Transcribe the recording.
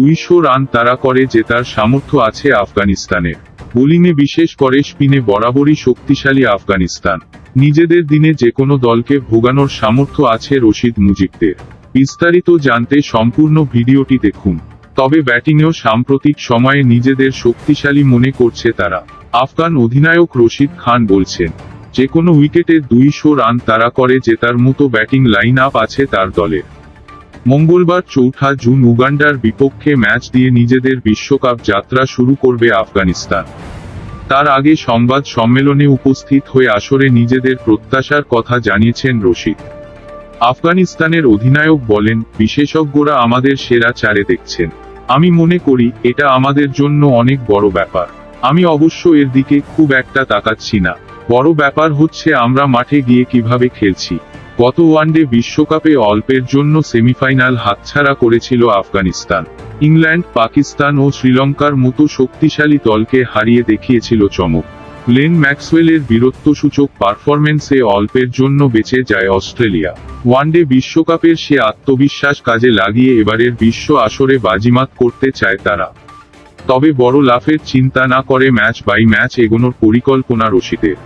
দুইশো রান তারা করে জেতার সামর্থ্য আছে আফগানিস্তানের। বোলিংয়ে বিশেষ করে স্পিনে বরাবরই শক্তিশালী আফগানিস্তান। নিজেদের দিনে যে কোনো দলকে ভোগানোর সামর্থ্য আছে রশিদ মুজিবদের। বিস্তারিত জানতে সম্পূর্ণ ভিডিওটি দেখুন। তবে ব্যাটিংয়েও সাম্প্রতিক সময়ে নিজেদের শক্তিশালী মনে করছে তারা। আফগান অধিনায়ক রশিদ খান বলছেন, যে কোনো উইকেটে দুইশো রান তারা করে জেতার মতো ব্যাটিং লাইন আপ আছে তার দলের। মঙ্গলবার চৌঠা জুন উগান্ডার বিপক্ষে ম্যাচ দিয়ে নিজেদের বিশ্বকাপ যাত্রা শুরু করবে আফগানিস্তান। তার আগে সংবাদ সম্মেলনে উপস্থিত হয়ে আসরে নিজেদের প্রত্যাশার কথা জানিয়েছেন রশিদ। আফগানিস্তানের অধিনায়ক বলেন, বিশেষজ্ঞরা আমাদের সেরা চারে দেখছেন। আমি মনে করি, এটা আমাদের জন্য অনেক বড় ব্যাপার। আমি অবশ্য এর দিকে খুব একটা তাকাচ্ছি না। বড় ব্যাপার হচ্ছে আমরা মাঠে গিয়ে কীভাবে খেলছি। গত ওয়ানডে বিশ্বকাপে অল্পের জন্য সেমিফাইনাল হাতছাড়া করেছিল আফগানিস্তান। ইংল্যান্ড, পাকিস্তান ও শ্রীলঙ্কার মতো শক্তিশালী দলকে হারিয়ে দেখিয়েছিল চমক। লেন ম্যাক্সওয়েলের বীরত্বসূচক পারফরমেন্সে অল্পের জন্য বেঁচে যায় অস্ট্রেলিয়া। ওয়ানডে বিশ্বকাপের সে আত্মবিশ্বাস কাজে লাগিয়ে এবারের বিশ্ব আসরে বাজিমাত করতে চায় তারা। তবে বড় লাফের চিন্তা না করে ম্যাচ বাই ম্যাচ এগোনোর পরিকল্পনা রশিদের।